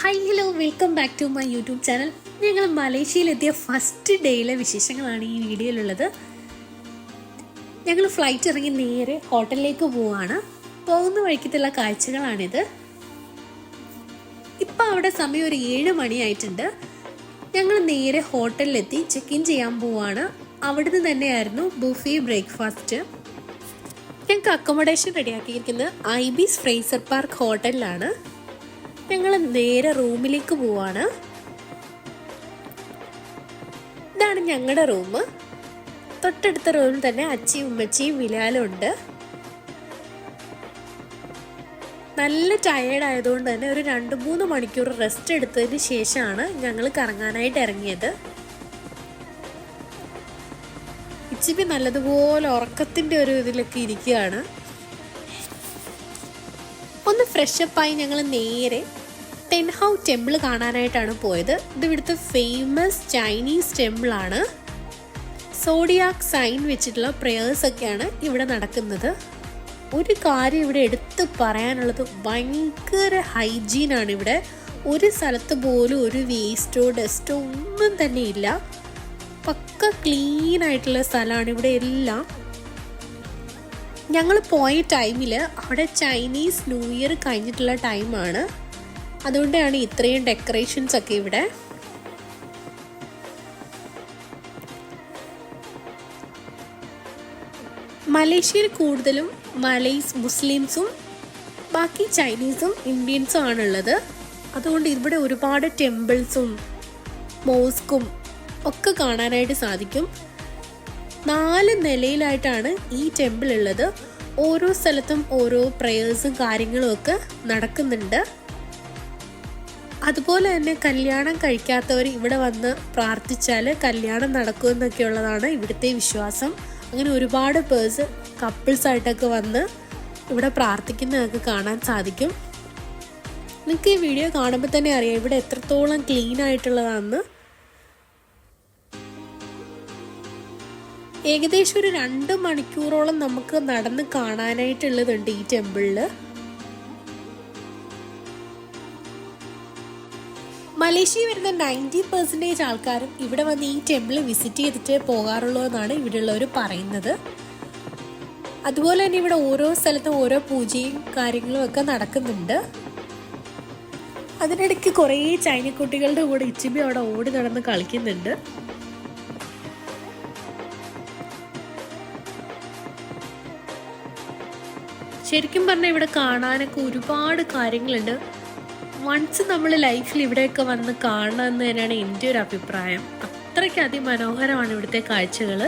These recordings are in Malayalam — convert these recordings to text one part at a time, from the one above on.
Hi hello welcome back to my YouTube channel ഞങ്ങൾ മലേഷ്യയിലെത്തിയ ഫസ്റ്റ് ഡേയിലെ വിശേഷങ്ങളാണ് ഈ വീഡിയോയിലുള്ളത്. ഞങ്ങൾ ഫ്ലൈറ്റ് ഇറങ്ങി നേരെ ഹോട്ടലിലേക്ക് പോവാണ്. പോകുന്ന വഴിക്കത്തുള്ള കാഴ്ചകളാണിത്. ഇപ്പം അവിടെ സമയം ഒരു ഏഴ് മണിയായിട്ടുണ്ട്. ഞങ്ങൾ നേരെ ഹോട്ടലിലെത്തി ചെക്ക് ഇൻ ചെയ്യാൻ പോവാണ്. അവിടുന്ന് തന്നെയായിരുന്നു ബുഫി ബ്രേക്ക്ഫാസ്റ്റ് ഞങ്ങൾക്ക് അക്കോമഡേഷൻ റെഡിയാക്കിയിരിക്കുന്നത് ഐ ബിസ് ഫ്രേസർ പാർക്ക് ഹോട്ടലിലാണ്. ഞങ്ങൾ നേരെ റൂമിലേക്ക് പോവാണ്. ഇതാണ് ഞങ്ങളുടെ റൂം. തൊട്ടടുത്ത റൂമിൽ തന്നെ അച്ചി ഉമ്മച്ചിയും വിലാലും ഉണ്ട്. നല്ല ടയേർഡ് ആയതുകൊണ്ട് തന്നെ ഒരു രണ്ട് മൂന്ന് മണിക്കൂർ റെസ്റ്റ് എടുത്തതിന് ശേഷമാണ് ഞങ്ങൾ കറങ്ങാനായിട്ട് ഇറങ്ങിയത്. ഇച്ചിപ്പി നല്ലതുപോലെ ഉറക്കത്തിന്റെ ഒരു ഇതിലൊക്കെ ഇരിക്കുകയാണ്. ഒന്ന് ഫ്രഷപ്പായി ഞങ്ങൾ നേരെ ടെൻഹൗ ടെമ്പിൾ കാണാനായിട്ടാണ് പോയത്. ഇത് ഇവിടുത്തെ ഫേമസ് ചൈനീസ് ടെമ്പിൾ ആണ്. സോഡിയാക് സൈൻ വെച്ചിട്ടുള്ള പ്രേയേഴ്സ് ഒക്കെയാണ് ഇവിടെ നടക്കുന്നത്. ഒരു കാര്യം ഇവിടെ എടുത്തു പറയാനുള്ളത് ഭയങ്കര ഹൈജീനാണ് ഇവിടെ. ഒരു സ്ഥലത്ത് പോലും ഒരു വേസ്റ്റോ ഡസ്റ്റോ ഒന്നും തന്നെ ഇല്ല. പക്ക ക്ലീൻ ആയിട്ടുള്ള സ്ഥലമാണ് ഇവിടെ എല്ലാം. ഞങ്ങൾ പോയ ടൈമിൽ അവിടെ ചൈനീസ് ന്യൂ ഇയർ കഴിഞ്ഞിട്ടുള്ള ടൈമാണ് അതുകൊണ്ടാണ് ഇത്രയും ഡെക്കറേഷൻസ് ഒക്കെ ഇവിടെ. മലേഷ്യയിൽ കൂടുതലും മലൈസ് മുസ്ലിംസും ബാക്കി ചൈനീസും ഇന്ത്യൻസും ആണുള്ളത്. അതുകൊണ്ട് ഇവിടെ ഒരുപാട് ടെമ്പിൾസും മോസ്കും ഒക്കെ കാണാനായിട്ട് സാധിക്കും. നാല് നിലയിലായിട്ടാണ് ഈ ടെമ്പിൾ ഉള്ളത്. ഓരോ സ്ഥലത്തും ഓരോ പ്രേയേഴ്സും കാര്യങ്ങളും ഒക്കെ നടക്കുന്നുണ്ട്. അതുപോലെ തന്നെ കല്യാണം കഴിക്കാത്തവർ ഇവിടെ വന്ന് പ്രാർത്ഥിച്ചാൽ കല്യാണം നടക്കുമെന്നൊക്കെ ഉള്ളതാണ് ഇവിടുത്തെ വിശ്വാസം. അങ്ങനെ ഒരുപാട് പേഴ്സ് കപ്പിൾസായിട്ടൊക്കെ വന്ന് ഇവിടെ പ്രാർത്ഥിക്കുന്നതൊക്കെ കാണാൻ സാധിക്കും. നിങ്ങൾക്ക് ഈ വീഡിയോ കാണുമ്പോൾ തന്നെ അറിയാം ഇവിടെ എത്രത്തോളം ക്ലീൻ ആയിട്ടുള്ളതാണെന്ന്. ഏകദേശം ഒരു രണ്ട് മണിക്കൂറോളം നമുക്ക് നടന്ന് കാണാനായിട്ടുള്ളതുണ്ട് ഈ ടെമ്പിളിൽ മലേഷ്യ വരുന്ന നയന്റി പെർസെന്റേജ് ആൾക്കാരും ഇവിടെ വന്ന് ഈ ടെമ്പിൾ വിസിറ്റ് ചെയ്തിട്ട് പോകാറുള്ളൂ എന്നാണ് ഇവിടെയുള്ളവർ പറയുന്നത്. അതുപോലെ തന്നെ ഇവിടെ ഓരോ സ്ഥലത്തും ഓരോ പൂജയും കാര്യങ്ങളും ഒക്കെ നടക്കുന്നുണ്ട്. അതിനിടയ്ക്ക് കുറേ ചൈനക്കുട്ടികളുടെ കൂടെ ഇച്ചിബി അവിടെ ഓടി നടന്ന് കളിക്കുന്നുണ്ട്. ശരിക്കും പറഞ്ഞാൽ ഇവിടെ കാണാനൊക്കെ ഒരുപാട് കാര്യങ്ങളുണ്ട്. വൺസ് നമ്മൾ ലൈഫിൽ ഇവിടെയൊക്കെ വന്ന് കാണണമെന്ന് തന്നെയാണ് എന്റെ ഒരു അഭിപ്രായം. അത്രയ്ക്ക് അതിമനോഹരമാണ് ഇവിടുത്തെ കാഴ്ചകൾ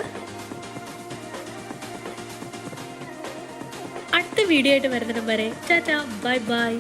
അടുത്ത വീഡിയോ ആയിട്ട് വരുന്നിടം വരെ ടാറ്റ ബൈ ബൈ